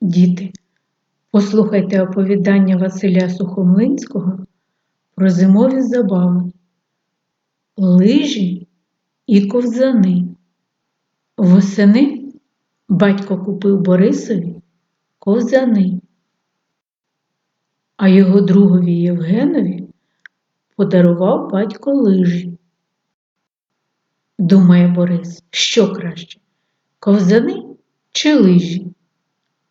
Діти, послухайте оповідання Василя Сухомлинського про зимові забави, лижі і ковзани. Восени батько купив Борисові ковзани, а його другові Євгенові подарував батько лижі. Думає Борис, що краще ковзани чи лижі?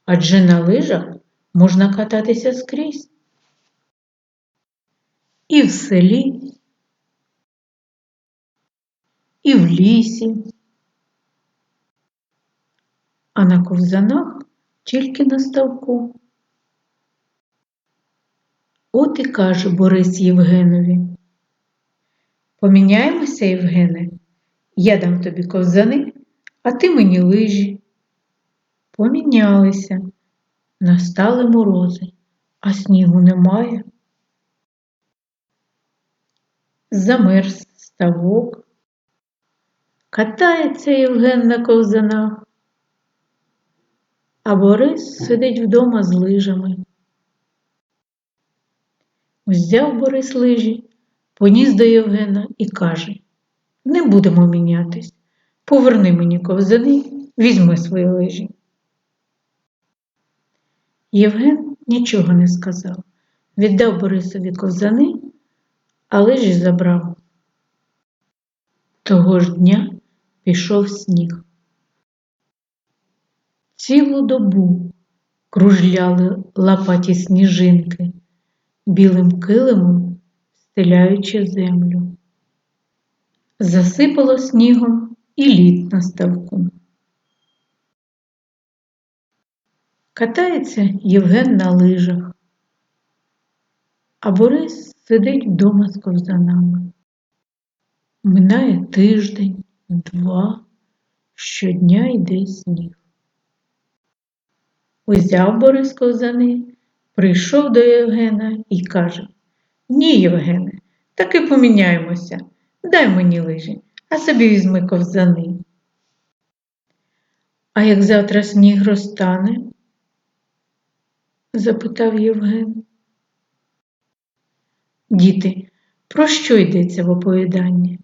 Адже на лижах можна кататися скрізь. І в селі, і в лісі, а на ковзанах тільки на ставку. От і каже Борис Євгенові. Поміняємося, Євгене, я дам тобі ковзани, а ти мені лижі. Помінялися, настали морози, а снігу немає. Замерз ставок. Катається Євген на ковзанах, а Борис сидить вдома з лижами. Взяв Борис лижі, поніс до Євгена і каже Не будемо мінятись, поверни мені ковзани, візьми свої лижі. Євген нічого не сказав, віддав Борисові ковзани, а лижі забрав. Того ж дня пішов сніг. Цілу добу кружляли лапаті сніжинки, білим килимом стеляючи землю. Засипало снігом і лід на ставку. Катається Євген на лижах, а Борис сидить вдома з ковзанами. Минає тиждень, два, щодня йде сніг. Узяв Борис ковзани, прийшов до Євгена і каже Ні, Євгене, таки поміняємося. Дай мені лижі, а собі візьми ковзани. А як завтра сніг розтане? Запитав Євген. Діти, про що йдеться в оповіданні?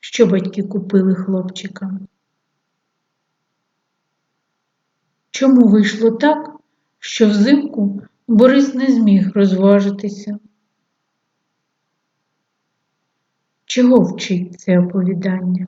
Що батьки купили хлопчикам? Чому вийшло так, що взимку Борис не зміг розважитися? Чого вчить це оповідання?